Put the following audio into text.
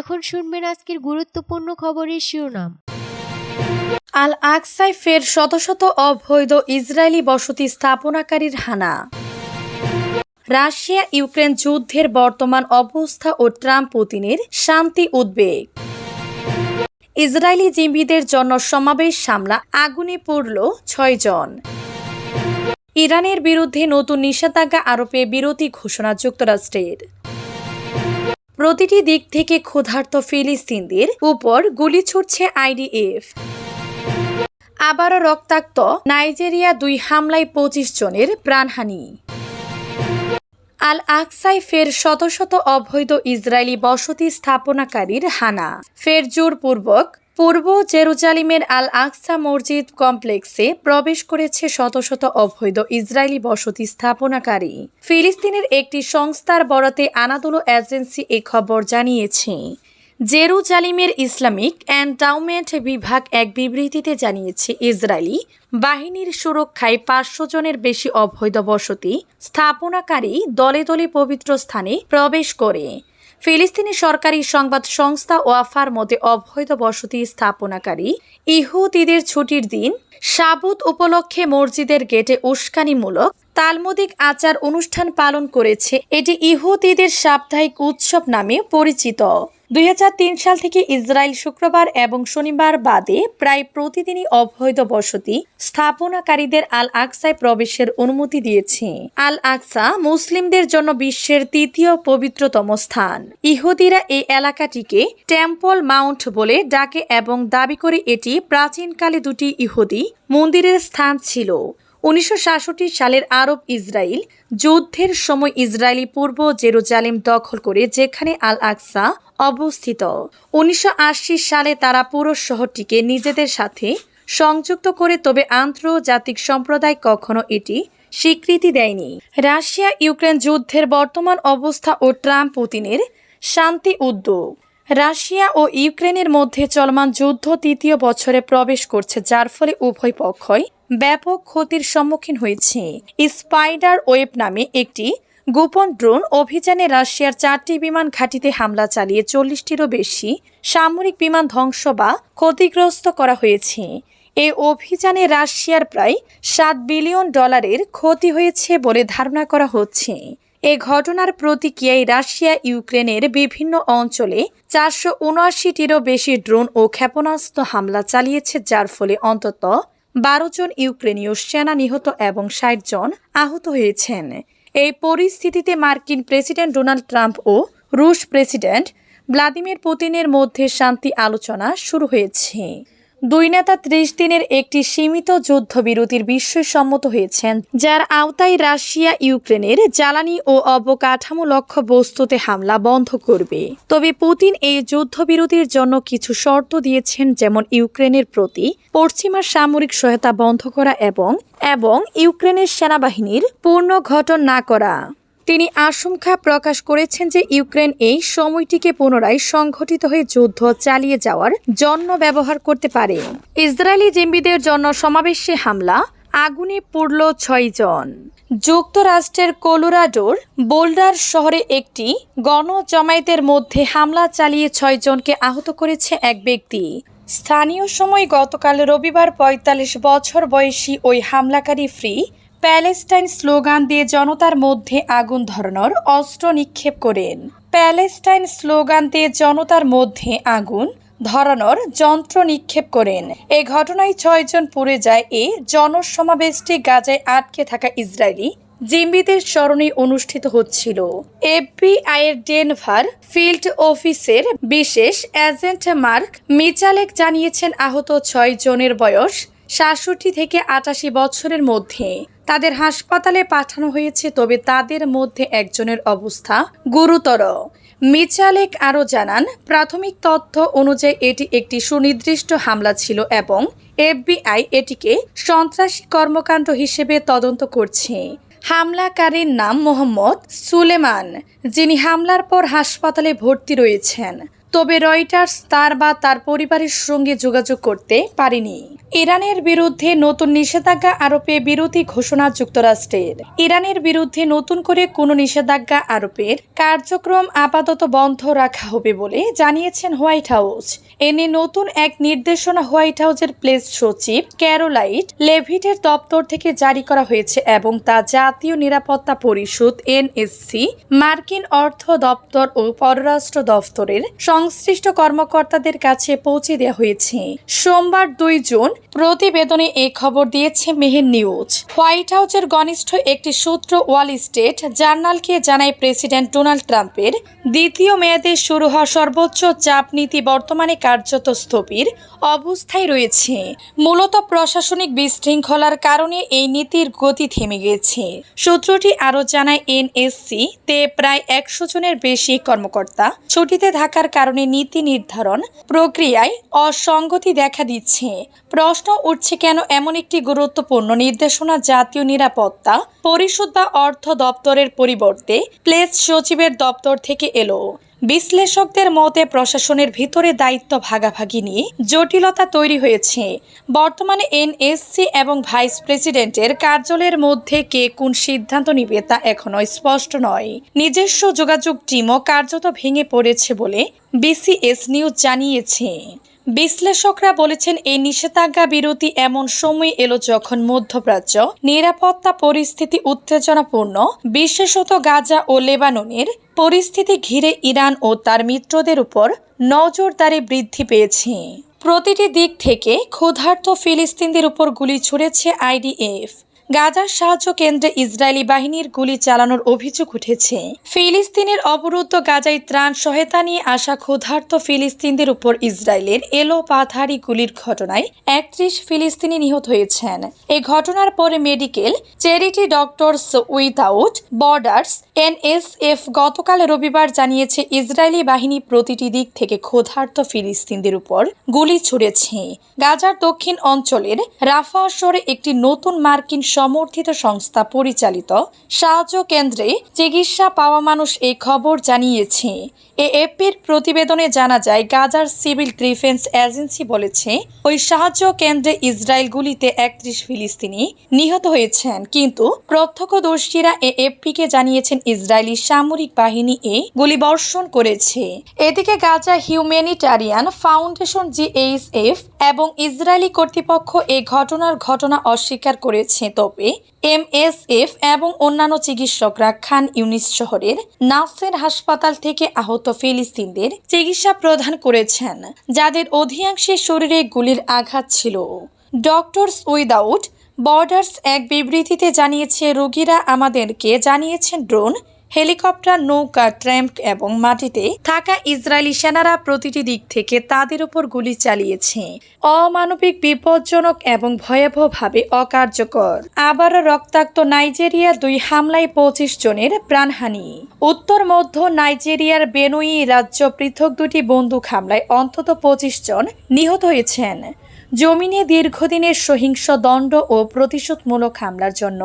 এখন শুনবেন আজকের গুরুত্বপূর্ণ খবরের শিরোনাম। আল আকসায় ফের শত শত অবৈধ ইসরায়েলি বসতি স্থাপনাকারীর হানা। রাশিয়া ইউক্রেন যুদ্ধের বর্তমান অবস্থা ও ট্রাম্প পুতিনের শান্তি উদ্বেগ। ইসরায়েলি জিম্বিদের জন্য সমাবেশ সামলা আগুনে পড়ল ছয়জন ইরানের বিরুদ্ধে নতুন নিষেধাজ্ঞা আরোপে বিরতি ঘোষণা যুক্তরাষ্ট্রের। প্রতিটি দিক থেকে ক্ষুধার্ত ফিলিস্তিনদের উপর গুলি ছুটছে আইডিএফ। আবারও রক্তাক্ত নাইজেরিয়া দুই হামলায় পঁচিশ জনের প্রাণহানি। আল আকসাই ফের শত শত অবৈধ ইসরায়েলি বসতি স্থাপনাকারীর হানা। ফের জোরপূর্বক পূর্ব জেরুজালিমের আল আকসা মসজিদ কমপ্লেক্সে প্রবেশ করেছে শত শত অবৈধ ইসরায়েলি বসতি স্থাপনাকারী। ফিলিস্তিনের একটি সংস্থার বরাতে আনাদুলো এজেন্সি এ খবর জানিয়েছে। জেরুজালিমের ইসলামিক এন্ডাউমেন্ট বিভাগ এক বিবৃতিতে জানিয়েছে, ইসরায়েলি বাহিনীর সুরক্ষায় পাঁচশো জনের বেশি অবৈধ বসতি স্থাপনাকারী দলে দলে পবিত্র স্থানে প্রবেশ করে। ফিলিস্তিনি সরকারি সংবাদ সংস্থা ওয়াফার মতে অবৈধ বসতি স্থাপনাকারী ইহুদিদের ছুটির দিন সাবুত উপলক্ষে মসজিদের গেটে উস্কানিমূলক তালমুদিক আচার অনুষ্ঠান পালন করেছে এটি ইহুদিদের সাপ্তাহিক উৎসব নামে পরিচিত। দুই হাজার তিন সাল থেকে ইসরায়েল শুক্রবার এবং শনিবার বাদে প্রায় প্রতিদিনই অবৈধ বসতি স্থাপনাকারীদের আল আকসায় প্রবেশের অনুমতি দিয়েছে। আল আকসা মুসলিমদের জন্য বিশ্বের তৃতীয় পবিত্রতম স্থান। ইহুদিরা এই এলাকাটিকে টেম্পল মাউন্ট বলে ডাকে এবং দাবি করে এটি প্রাচীনকালে দুটি ইহুদি মন্দিরের স্থান ছিল। উনিশশো সালের আরব ইসরায়েল যুদ্ধের সময় ইসরায়েলি পূর্ব জেরুজালেম দখল করে যেখানে আল আকসা অবস্থিত। উনিশশো আশি সালে তারা পুরো শহরটিকে নিজেদের সাথে সংযুক্ত করে, তবে আন্তর্জাতিক সম্প্রদায় কখনো এটি স্বীকৃতি দেয়নি। রাশিয়া ইউক্রেন যুদ্ধের বর্তমান অবস্থা ও ট্রাম্প পুতিনের শান্তি উদ্যোগ রাশিয়া ও ইউক্রেনের মধ্যে চলমান যুদ্ধ তৃতীয় বছরে প্রবেশ করছে, যার ফলে উভয় পক্ষই ব্যাপক ক্ষতির সম্মুখীন হয়েছে। স্পাইডার ওয়েব নামে একটি গোপন ড্রোন অভিযানে রাশিয়ার চারটি বিমান ঘাঁটিতে হামলা চালিয়ে চল্লিশটিরও বেশি সামরিক বিমান ধ্বংস বা ক্ষতিগ্রস্ত করা হয়েছে। এ অভিযানে রাশিয়ার প্রায় সাত বিলিয়ন ডলারের ক্ষতি হয়েছে বলে ধারণা করা হচ্ছে। এ ঘটনার প্রতিক্রিয়ায় রাশিয়া, ইউক্রেনের বিভিন্ন অঞ্চলে চারশো উনআশিটিরও বেশি ড্রোন ও ক্ষেপণাস্ত্র হামলা চালিয়েছে, যার ফলে অন্তত বারো জন ইউক্রেনীয় সেনা নিহত এবং ষাট জন আহত হয়েছেন। এই পরিস্থিতিতে মার্কিন প্রেসিডেন্ট ডোনাল্ড ট্রাম্প ও রুশ প্রেসিডেন্ট ভ্লাদিমির পুতিনের মধ্যে শান্তি আলোচনা শুরু হয়েছে। দুই নেতা ত্রিশ দিনের একটি সীমিত যুদ্ধবিরতির সম্মত হয়েছেন, যার আওতায় রাশিয়া, ইউক্রেনের জ্বালানি ও অবকাঠামো লক্ষ্য বস্তুতে হামলা বন্ধ করবে। তবে পুতিন এই যুদ্ধবিরতির জন্য কিছু শর্ত দিয়েছেন, যেমন ইউক্রেনের প্রতি পশ্চিমা সামরিক সহায়তা বন্ধ করা এবং এবং ইউক্রেনের সেনাবাহিনীর পূর্ণ ঘটন না করা। তিনি আশঙ্কা প্রকাশ করেছেন যে ইউক্রেন এই সময়টিকে পুনরায় সংঘটিত হয়ে যুদ্ধ চালিয়ে যাওয়ার জন্য ব্যবহার করতে পারে। ইসরায়েলি জিম্বিদের জন্য সমাবেশে হামলা, আগুনে পড়ল ছয়জন যুক্তরাষ্ট্রের কোলোরাডোর বোল্ডার শহরে একটি গণজমায়েতের মধ্যে হামলা চালিয়ে ছয়জনকে আহত করেছে এক ব্যক্তি। স্থানীয় সময় গতকাল রবিবার পঁয়তাল্লিশ বছর বয়সী ওই হামলাকারী ফ্রি প্যালেস্টাইন স্লোগান দিয়ে জনতার মধ্যে আগুন ধরানোর অস্ত্র নিক্ষেপ করেন। প্যালেস্টাইন স্লোগান দিয়ে জনতার মধ্যে আগুন ধরানোর যন্ত্র নিক্ষেপ করেন। এ ঘটনায় ছয়জন পুড়ে যায়। এ জনসমাবেশটি গাজায় আটকে থাকা ইসরায়েলি জিম্বিদের স্মরণে অনুষ্ঠিত হচ্ছিল। এফবিআই এর ডেনভার ফিল্ড অফিসের বিশেষ এজেন্ট মার্ক মিচালেক জানিয়েছেন, আহত ছয় জনের বয়স সাতষট্টি থেকে আটাশি বছরের মধ্যে। তাদের হাসপাতালে পাঠানো হয়েছে, তবে তাদের মধ্যে একজনের অবস্থা গুরুতর। মিচালেক আরও জানান, প্রাথমিক তথ্য অনুযায়ী এটি একটি সুনির্দিষ্ট হামলা ছিল এবং এফবিআই এটিকে সন্ত্রাসী কর্মকাণ্ড হিসেবে তদন্ত করছে। হামলাকারীর নাম মোহাম্মদ সুলেমান, যিনি হামলার পর হাসপাতালে ভর্তি রয়েছেন। তবে রয়টার্স তার বা তার পরিবারের সঙ্গে যোগাযোগ করতে পারেনি। ইরানের বিরুদ্ধে নতুন নিষেধাজ্ঞা আরোপে বিরতি ঘোষণা যুক্তরাষ্ট্রের। ইরানের বিরুদ্ধে নতুন করে কোনো নিষেধাজ্ঞা আরোপের কার্যক্রম আপাতত বন্ধ রাখা হবে বলে জানিয়েছেন হোয়াইট হাউস। এনে নতুন এক নির্দেশনা হোয়াইট হাউসের প্লেস সচিব ক্যারোলাইট লেভিটের দপ্তর থেকে জারি করা হয়েছে এবং তা জাতীয় নিরাপত্তা পরিষদ এনএসসি, মার্কিন অর্থ দপ্তর ও পররাষ্ট্র দপ্তরের সংশ্লিষ্ট কর্মকর্তাদের কাছে পৌঁছে দেওয়া হয়েছে। সোমবার দুই জুন প্রতিবেদনে এই খবর দিয়েছে মেহের নিউজ। হোয়াইট হাউসের ঘনিষ্ঠ একটি সূত্র ওয়াল স্টেট জার্নালকে জানায় প্রেসিডেন্ট ডোনাল্ড ট্রাম্পের দ্বিতীয় মেয়াদে শুরু হওয়া সর্বোচ্চ চাপ নীতি বর্তমানে কার্যত স্থবির অবস্থায় রয়েছে। মূলত প্রশাসনিক বিশৃঙ্খলার কারণে এই নীতির গতি থেমে গেছে। সূত্রটি আরও জানায়, এনএসসি তে প্রায় একশো জনের বেশি কর্মকর্তা ছুটিতে থাকার কারণে নীতি নির্ধারণ প্রক্রিয়ায় অসঙ্গতি দেখা দিচ্ছে। প্রশ্ন উঠছে কেন এমন একটি গুরুত্বপূর্ণ নির্দেশনা জাতীয় নিরাপত্তা পরিষদ বা অর্থ দপ্তরের পরিবর্তে প্লেস সচিবের দপ্তর থেকে এলো। বিশ্লেষকদের মতে প্রশাসনের ভিতরে দায়িত্ব ভাগাভাগি নিয়ে জটিলতা তৈরি হয়েছে। বর্তমানে এনএসসি এবং ভাইস প্রেসিডেন্টের কার্যালয়ের মধ্যে কে কোন সিদ্ধান্ত নিবে তা এখনও স্পষ্ট নয়। নিজস্ব যোগাযোগ টিমও কার্যত ভেঙে পড়েছে বলে বিসিএস নিউজ জানিয়েছে। বিশ্লেষকরা বলেছেন, এই নিষেধাজ্ঞা বিরতি এমন সময় এলো যখন মধ্যপ্রাচ্য নিরাপত্তা পরিস্থিতি উত্তেজনাপূর্ণ, বিশেষত গাজা ও লেবাননের পরিস্থিতি ঘিরে ইরান ও তার মিত্রদের উপর নজরদারি বৃদ্ধি পেয়েছে। প্রতিটি দিক থেকে ক্ষুধার্ত ফিলিস্তিনদের উপর গুলি ছুড়েছে আইডিএফ। গাজার সাহায্য কেন্দ্রে ইসরায়েলি বাহিনীর গুলি চালানোর অভিযোগ উঠেছে। ফিলিস্তিনের অবরুদ্ধ গাজায় ত্রাণ সহায়তা নিয়ে আসা ক্ষুধার্ত ফিলিস্তিনদের উপর ইসরায়েলের এলো পাথারি গুলির ঘটনায় একত্রিশ ফিলিস্তিনি নিহত হয়েছেন। এই ঘটনার পরে medical, charity doctors without borders NSF গতকাল রবিবার জানিয়েছে, ইসরায়েলি বাহিনী প্রতিটি দিক থেকে ক্ষুধার্ত ফিলিস্তিনদের উপর গুলি ছুড়েছে। গাজার দক্ষিণ অঞ্চলের রাফা শহরে একটি নতুন মার্কিন সমর্থিত সংস্থা পরিচালিত সাহায্য কেন্দ্রে চিকিৎসা পাওয়া মানুষ এই খবর জানিয়েছে। এএপির প্রতিবেদনে জানা যায়, গাজার সিভিল ডিফেন্স এজেন্সি বলেছে, ওই সাহায্য কেন্দ্রে ইসরায়েল গুলিতে একত্রিশ ফিলিস্তিনি নিহত হয়েছেন। কিন্তু প্রত্যক্ষদর্শীরা এএফপিকে জানিয়েছেন ইসরায়েলি সামরিক বাহিনী এ গুলিবর্ষণ করেছে। এদিকে গাজা হিউম্যানিটারিয়ান ফাউন্ডেশন জিএইচএফ এবং ইসরায়েলি কর্তৃপক্ষ এই ঘটনার ঘটনা অস্বীকার করেছে। তবে এমএসএফ এবং অন্যান্য চিকিৎসকরা খান ইউনিস শহরের নাসের হাসপাতাল থেকে আহত ফিলিস্তিনদের চিকিৎসা প্রদান করেছেন, যাদের অধিকাংশের শরীরে গুলির আঘাত ছিল। ডক্টরস উইদাউট বর্ডার্স এক বিবৃতিতে জানিয়েছে, রোগীরা আমাদেরকে জানিয়েছেন, ড্রোন, হেলিকপ্টার, নৌকা, ট্র্যাম্প এবং মাটিতে থাকা ইসরায়েলি সেনারা প্রতিটি দিক থেকে তাদের উপর গুলি চালিয়েছে। অমানবিক, বিপজ্জনক এবং ভয়াবহভাবে অকার্যকর। আবারও রক্তাক্ত নাইজেরিয়া দুই হামলায় পঁচিশ জনের প্রাণহানি। উত্তর মধ্য নাইজেরিয়ার বেনুই রাজ্য পৃথক দুটি বন্দুক হামলায় অন্তত পঁচিশ জন নিহত হয়েছেন। জমিনে দীর্ঘদিনের সহিংস দণ্ড ও প্রতিশোধমূলক হামলার জন্য